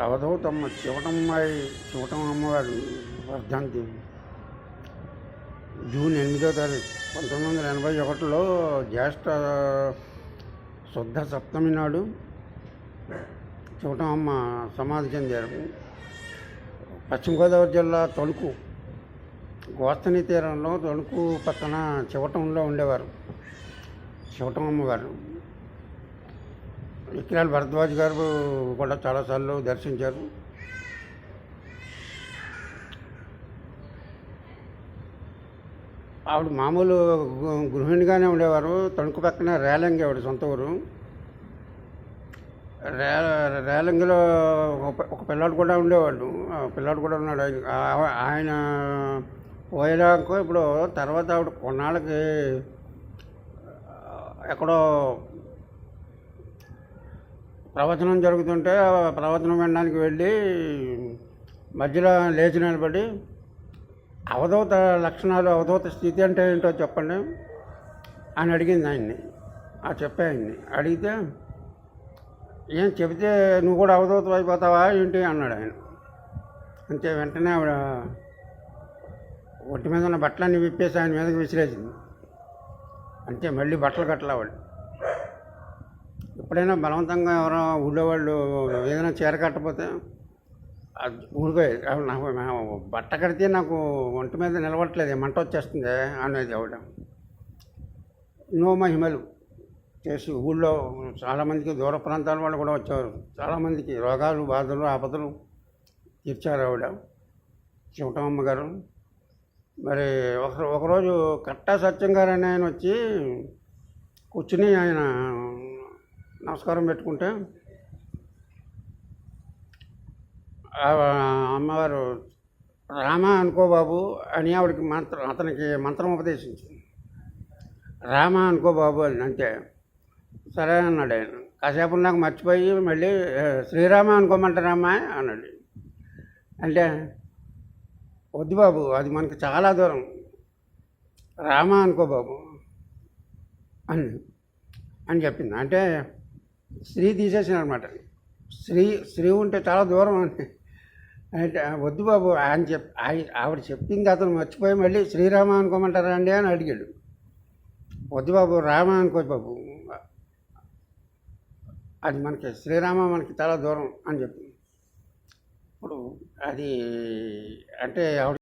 అవధూతమ్మ శివటమ్మాయి శివటమ్మ అమ్మవారి వర్ధంతి. జూన్ ఎనిమిదో తారీఖు పంతొమ్మిది వందల ఎనభై ఒకటిలో జ్యేష్ఠ శుద్ధ సప్తమి నాడు శివటమ్మ సమాధి చెందారు. పశ్చిమ గోదావరి జిల్లా తణుకు గోస్తని తీరంలో తణుకు పక్కన చివటంలో ఉండేవారు. శివటం అమ్మగారు ఇక్రాల్ భరద్వాజ్ గారు కూడా చాలాసార్లు దర్శించారు. ఆవిడ మామూలు గు- గృహిణిగానే ఉండేవారు. తణుకు పక్కన రేలంగి ఆవిడ సొంత ఊరు. రే రేలంగిలో ఒక పిల్లాడు కూడా ఉండేవాడు. పిల్లాడు కూడా ఉన్నాడు. ఆయన ఆ- ఆయన పోయేదాకా ఇప్పుడు తర్వాత ఆవిడ కొన్నాళ్ళకి ఎక్కడో ప్రవచనం జరుగుతుంటే ప్రవచనం వినడానికి వెళ్ళి మధ్యలో లేచి నిలబడి అవధూత లక్షణాలు అవధూత స్థితి అంటే ఏంటో చెప్పండి అని అడిగింది ఆయన్ని. ఆ చెప్పే ఆయన్ని. అడిగితే ఏం చెబితే నువ్వు కూడా అవధూత అయిపోతావా ఏంటి? అన్నాడు ఆయన. అంతే వెంటనే ఆవిడ ఒంటి మీద ఉన్న బట్టలన్నీ విప్పేసి ఆయన మీదకి విసిరేసింది. అంతే మళ్ళీ బట్టలు కట్టలేవాడు ఎప్పుడైనా బలవంతంగా ఎవరో ఊళ్ళో వాళ్ళు ఏదైనా చీర కట్టకపోతే ఊరికే అసలు నాకు బట్ట కడితే నాకు ఒంటి మీద నిలబడట్లేదు మంట వచ్చేస్తుంది అనేది ఆవిడ ఎన్నో మహిమలు చేసి ఊళ్ళో చాలామందికి దూర ప్రాంతాల వాళ్ళు కూడా వచ్చారు చాలామందికి రోగాలు బాధలు ఆపదలు తీర్చారు ఆవిడ. శివటమ్మ గారు. మరి ఒక ఒకరోజు కట్టా సత్యం గారు అని ఆయన వచ్చి కూర్చుని ఆయన నమస్కారం పెట్టుకుంటే అమ్మవారు రామ అనుకో బాబు అని ఆవిడకి మంత్రం అతనికి మంత్రం ఉపదేశించింది. రామ అనుకో బాబు అని అంటే సరే అన్నాడు ఆయన. కాసేపు నాకు మర్చిపోయి మళ్ళీ శ్రీరామ అనుకోమంటారామా అన్నాడు. అంటే వద్దు బాబు అది మనకి చాలా దూరం. రామ అనుకో బాబు అని అని చెప్పింది. అంటే స్త్రీ తీసేసిన అనమాట స్త్రీ స్త్రీ ఉంటే చాలా దూరం అని. అంటే వద్దు బాబు ఆయన చెప్ ఆవిడ చెప్పింది అతను మర్చిపోయి మళ్ళీ శ్రీరామ అనుకోమంటారా అండి? అని అడిగాడు. వద్దు బాబు రామ అనుకో బాబు. అది మనకి శ్రీరామ మనకి చాలా దూరం అని చెప్పింది ఇప్పుడు అది అంటే ఆవిడ